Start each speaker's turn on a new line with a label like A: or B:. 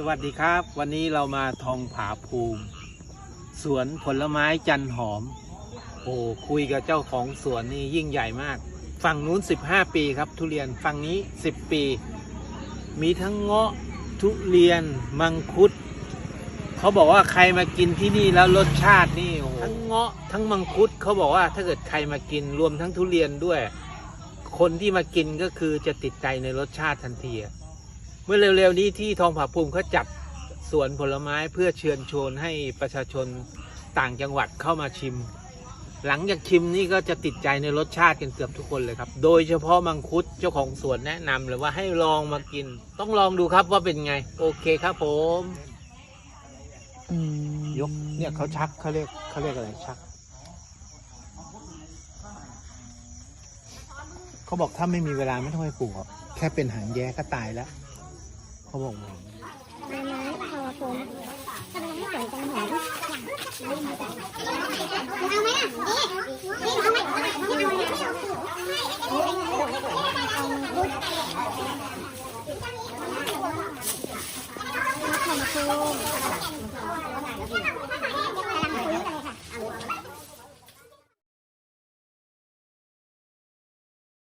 A: สวัสดีครับ วันนี้เรามาทองผาภูมิ สวนผลไม้จันหอม โอ้คุยกับเจ้าของสวนนี่ยิ่งใหญ่มาก ฝั่งนู้น 15 ปีครับ ทุเรียนฝั่งนี้ 10 ปี มีทั้งเงาะทุเรียนมังคุด เขาบอกว่าใครมากินที่นี่แล้วรสชาตินี่โอ้โหทั้งเงาะทั้งมังคุดเขาบอกว่าถ้าเกิดใครมากินรวมทั้งทุเรียนด้วย คนที่มากินก็คือจะติดใจในรสชาติทันทีอะ เมื่อเร็วๆนี้ที่ทองผาภูมิเขาจัดสวนผลไม้เพื่อเชิญชวนให้ประชาชนต่างจังหวัดเข้ามาชิม หลังจากชิมนี่ก็จะติดใจในรสชาติกันเกือบทุกคนเลยครับ โดยเฉพาะมังคุดเจ้าของสวนแนะนำเลยว่าให้ลองมากิน ต้องลองดูครับว่าเป็นไง โอเคครับผมยกเนี่ยเขาชักเขาเรียกเขาเรียกอะไรชักเขาบอกถ้าไม่มีเวลาไม่ต้องไปปลูกหรอกแค่เป็นหางแย้ก็ตายแล้ว เขาบอกว่า
B: ใบไม้พอโฟมทำไมไม่ส่จังหอมเอาไหมอะนี่เอาไหมนี่เอาไหมขอบคุณ